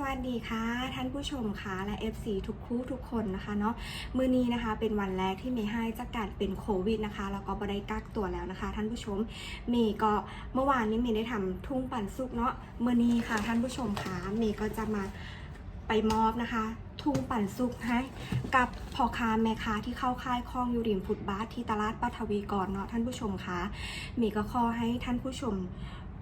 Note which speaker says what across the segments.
Speaker 1: สวัสดีค่ะ ท่านผู้ชมค่ะและ FC ทุกคู่ทุกคนนะคะเนาะมือนี้นะคะเป็นวันแรกที่เมย์ให้จากการเป็นโควิดนะคะแล้วก็บได้กักตัวแล้วนะคะ ท่านผู้ชมเมย์ก็เมื่อวานนี้เมย์ได้ทำทุ่งปันสุกเนาะมือนี้ค่ะท่านผู้ชมค่ะเมย์ก็จะมาไปมอบนะคะทุ่งปันสุกให้กับพ่อค้าแม่ค้าที่เข้าค่ายคลองยูริมฟุตบาทที่ตลาดปัทวีก่อนเนาะท่านผู้ชมค่ะเมย์ก็ขอให้ท่านผู้ชม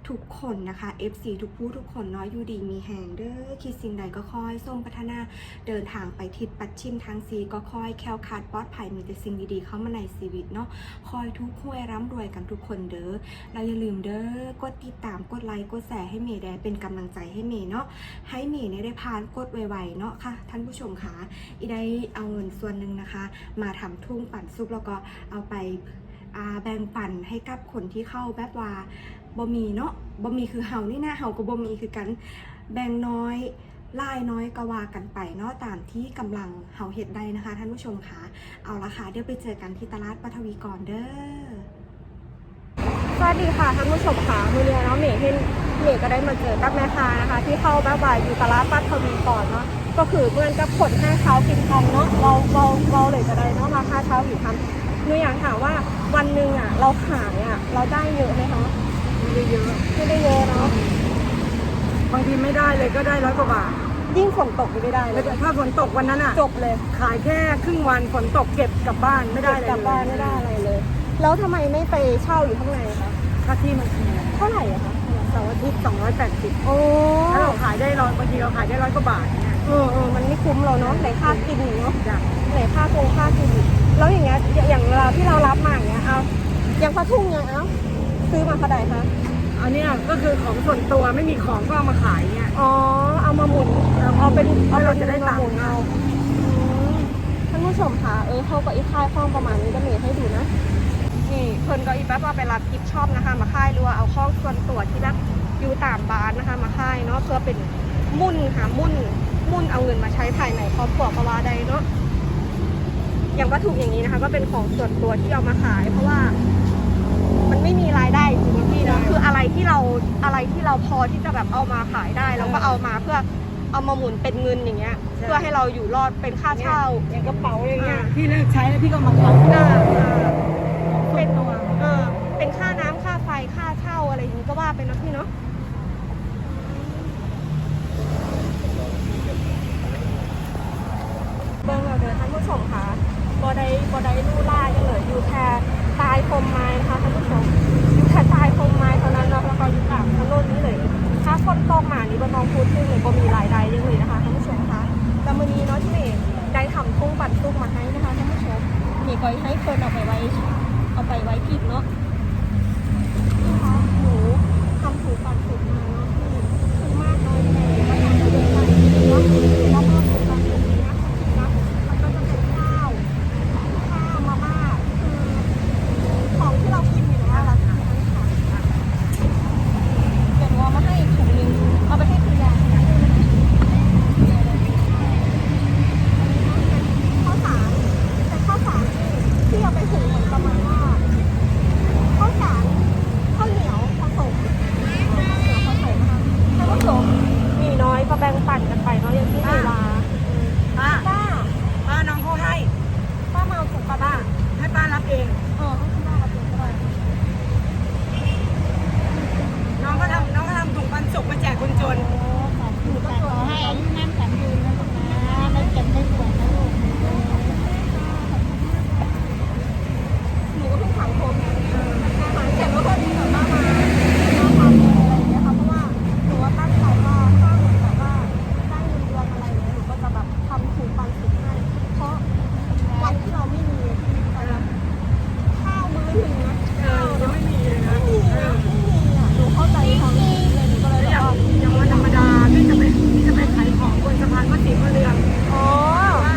Speaker 1: ทุกคนนะคะ FC ทุกผู้ทุกคนเนาะอยู่ดีมีแหงเด้อคิดสิ่งใดก็คอยส่งพัฒนาเดินทางไปทิศปัดชิมทางซีก็คอยแคล้วคลาดปลอดภัยมีแต่สิ่งดีๆเข้ามาในชีวิตเนาะคอยทุกข์ห้วยร่ำรวยกันทุกคนเด้อเราอย่าลืมเด้อกดติดตามกดไลค์กดแชร์ให้เมย์ได้เป็นกำลังใจให้เมย์เนาะให้เมย์เนี่ยได้พานกดไวๆเนาะค่ะ ท่านผู้ชมค่ะอีได้เอาเงินส่วนหนึ่งนะคะ มาทำทุ่งปั่นซุปแล้วก็เอาไป แบ่งปันให้กับคนที่เข้าแบบว่าบ่มีเนาะบ่มีคือเฮานี่นะเฮาก็บ่มีคือกันแบ่งน้อยลายน้อยก็ว่ากันไปเนาะตามที่กำลังเฮาเฮ็ดได้นะคะ ท่านผู้ชมคะเอาละค่ะเดี๋ยวไปเจอกันที่ตลาดปัทวีก่อนเด้อ
Speaker 2: สวัสดีค่ะท่านผู้ชมค่ะมือเรียเนาะเมย์เห็นเมย์ก็ได้มาเจอกับแม่ค้านะคะ ที่เข้าบ้าบายอยู่ตลาดปัทวีก่อนเนาะก็คือเมื่อนกับผลให้เขากินทองเนาะเราเราเราเลยจะได้เนาะมาคาเช้าอยู่ทัน หนูอยากถามว่าวันหนึ่งอะ เราขายอะ เราได้เยอะไหมคะ
Speaker 3: ไม่ได้เยอะ
Speaker 2: ไม่ได้เยอะเนาะ
Speaker 3: บางทีไม่ได้เลยก็ได้ร้อยกว่าบาท
Speaker 2: ยิ่งฝนตกนี่ไม่ได้เล
Speaker 3: แล้ว
Speaker 2: ย
Speaker 3: แต่ถ้าฝนตกวันนั้นอะ
Speaker 2: จบเลย
Speaker 3: ขายแค่ครึ่งวันฝนตกเก็บกลับบ้านไม่ได้เลย
Speaker 2: กลับบ้านไม่ได้อะไรเลย แล้วทำไมไม่ไปเช่าอยู่ข้างในคะ
Speaker 3: ค่าที่มันแพง
Speaker 2: เท่าไหร่อะคะ
Speaker 3: เสาร์อาทิตย์สองร้อยแปดสิบ
Speaker 2: โอ้
Speaker 3: ถ้าเราขายได้ร้อยบางทีเราขายได้ร้อยกว่าบาทเนี่ย
Speaker 2: เออเออมันไม่คุ้มเราเนาะไหนค่ากินอีกเนาะ
Speaker 3: จ้ะ
Speaker 2: ไหนค่าโกงค่ากินอีก แล้วอย่างเงี้ยอย่างเวลาที่เรารับมาอย่างเงี้ยเอาอย่างพระทุ่งเนี่ยเอาซื้อมาเท่าไหร่คะ
Speaker 3: อันเนี้ยก็คือของส่วนตัวไม่มีของก็เอามาขายเนี่ย
Speaker 2: อ๋อเอามาหมุนเอาเป็น
Speaker 3: เพราะเราจะได้ตังค์
Speaker 2: เอามาหมุนเอาอืมท่านผู้ชมคะเออเขาก็อีค่ายข้องประมาณนี้ก็มีให้ดูนะนี่เพิ่นก็อีแป๊บว่าไปรับกิฟช็อปนะคะ มาค่ายหรือว่าเอาข้องส่วนตัวที่แบบอยู่ตามบ้านนะคะ มาค่ายเนาะเพื่อเป็นมุ่นค่ะมุ่นมุ่นเอาเงินมาใช้ภายในครอบครัวก็ว่าได้เนาะ อย่างวัตถุอย่างนี้นะคะ ก็เป็นของส่วนตัวที่เอามาขาย เพราะว่า มันไม่มีรายได้จริงๆพี่นะคืออะไรที่เราอะไรที่เราพอที่จะแบบเอามาขายได้เราก็เอามาเพื่อเอามาหมุนเป็นเงินอย่างเงี้ย เพื่อให้เราอยู่รอดเป็นค่าเช่า
Speaker 3: อย่างกระเป๋าอย่างเงี้ย
Speaker 2: อ่า
Speaker 3: พี่เลิกใช้แล้วพี่ก็เอามาขาย
Speaker 2: อ่าอ่า
Speaker 3: เป็
Speaker 2: เป็นน
Speaker 3: ตัว
Speaker 2: เออเป็นค่าน้ำค่าไฟค่าเช่าอะไรอย่างนี้ก็ว่าไปนะพี่เนาะเบิ้งเราเดินท่านผู้ชมค่ะ บอได้บอได้ลู่ล่ากันเลยอยู่แค่ตายพรมไม้นะคะท่านผู้ชมอยู่แค่ตายพรมไม้เท่านั้นเนาะแล้วก็อยู่กับถนนนี้เลยถ้าคนตกมานี่บ่ต้องพูดถึงเลยบ่มีรายได้เลยนะคะท่านผู้ชมคะแล้วมื้อนี้เนาะที่เมย์ได้ทำทุ่งปันสุกมาให้นะคะท่านผู้ชมมีก็ให้เพิ่นเอาไปไว้เอาไปไว้กินเนาะนี่คะหนูทำถูปันสุกมาเนาะที่คือมากน้อยยังไงก็อยากจะเดินไปเนาะแล้วก็ถูปันสุกนี้นะนะมันก็จะเป็นข้าวข้าวมาม่าคือของที่เรากินอยู่นะคะเราทานค่ะเดี๋ยวหนูเอามาให้อีกถุงนึงเอาไปให้คุณยายข้าวสารแต่ข้าวสารที่ที่เอาไปหุงเหมือนประมาณว่า ข้าวสารข้าวเหนียวผสมข้าวเหนียวผสมนะคะท่านผู้ชมมีน้อยก็แบ่งปันกันไปเนาะอย่างที่เวลา
Speaker 3: ป้า
Speaker 2: ป้า
Speaker 3: ป้าน้องเขาให้
Speaker 2: ป้ามาเอาถุงป้าบ้า
Speaker 3: ให้ป้ารับเอง
Speaker 2: เออให้คุณป้ากับถุงก็ได้
Speaker 3: น้องก็ทำน้องก็ทำถุงปันสุกมาแจกคนจน
Speaker 2: หนูก็ตัวให้
Speaker 4: อายุมั่นขวัญยืนนะลูกนะไม่เจ็บไม่ป่วยนะลูก
Speaker 2: หนูก็เพิ่งถามคนอาหารเสร็จแล้วพอดีแบบป้ามามาทำอะไรอย่างเงี้ยค่ะเพราะว่าหนูว่าตั้งใจว่าถ้าหนูแบบว่าได้เงินเดือนอะไรเงี้ยหนูก็จะแบบทำถุงปันสุกให้ เพราะวันที่เราไม่มีข้าวมื้อหนึ่งนะ
Speaker 3: เออยังไม่มีเลยนะ
Speaker 2: ไม่มีนะไม่มีอะหนูเข้าใจความรู้สึกเลยหนูก็เลย
Speaker 3: แล้ว
Speaker 2: แบ
Speaker 3: อย่า
Speaker 2: บ
Speaker 3: ง
Speaker 2: ว่า
Speaker 3: อย่างวันธรรมดาพี่จะไปพี่จะไปขายของบนสะพานพระศรีพระเรือง
Speaker 2: อ๋อ
Speaker 3: ว่า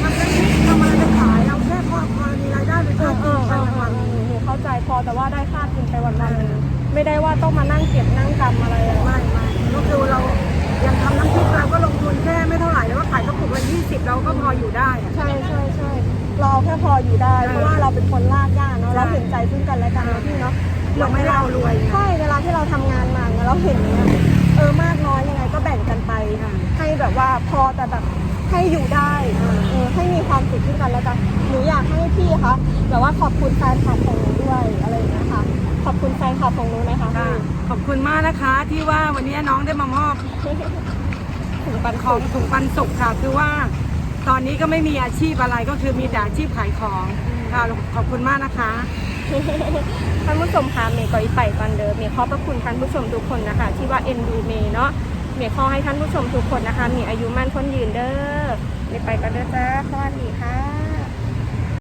Speaker 3: ทำแล้วนี่ทำอะไรจะขายเราแค่พอพอมีรายได้เป็น
Speaker 2: เอ
Speaker 3: ค่า
Speaker 2: อเอ
Speaker 3: กิน
Speaker 2: อ
Speaker 3: ไป
Speaker 2: เออ
Speaker 3: วัน
Speaker 2: หนูเข้าใจพอแต่ว่าได้ค่ากินไปวันๆ ไม่ได้ว่าต้องมานั่งเก็บนั่งกำอะไรอะ
Speaker 3: ๆไม่ไม่ก็คือเรายังทำน้ำพริกเราก็ลงทุนแค่ไม่เท่าไหร่แล้วก็ขายกระปุกละยี่สิบเราก็พออยู่ได้อะ
Speaker 2: ใช่ใช่ใช่เราเอาแค่พออยู่ได้
Speaker 3: เออ
Speaker 2: เพราะว่าเราเป็นคนลากย่าเนาะ
Speaker 3: ใช่
Speaker 2: เราเห็นใจซึ่งกันและกันเนาะพี่เนาะ
Speaker 3: เราไม่ได้เอารวยไง
Speaker 2: ใช่เวลาที่เราทำงานมาเนี่ยเราเห็นเนี่ยเออมากน้อยยังไงก็แบ่งกันไปแบบพอแต่แบบให้อยู่ได้เออให้มีความสุขด้วยกันแล้วกันหนูอยากให้พี่คะแบบว่าขอบคุณแฟนคลับของหนูด้วยอะไรอย่างเงี้ยค่ะข อบคุณแฟนคลับของหนูไหมคะ
Speaker 3: ค่ะขอบคุณมากนะคะที่ว่าวันนี้น้องได้มามอบ
Speaker 2: ถึงปัน
Speaker 3: ข
Speaker 2: ข
Speaker 3: อ
Speaker 2: องง
Speaker 3: ถุงปันสุขค่ะ คือว่าตอนนี้ก็ไม่มีอาชีพอะไรก็คือมีแต่อาชีพขายของค่ะขอบคุณมากนะคะ
Speaker 2: ท่านผู้ชมคะเมย์ก็อีไปก่อนเดิมเมย์ขอบพระคุณท่านผู้ชมทุกคนนะคะ ที่ว่าเอ็นดูเมย์เนาะเมย์ขอให้ท่านผู้ชมทุกคนนะคะ มีอายุมั่นคนยืนเด้อเมย์ไปกันเด้อจ้าสวัสดีค่ะ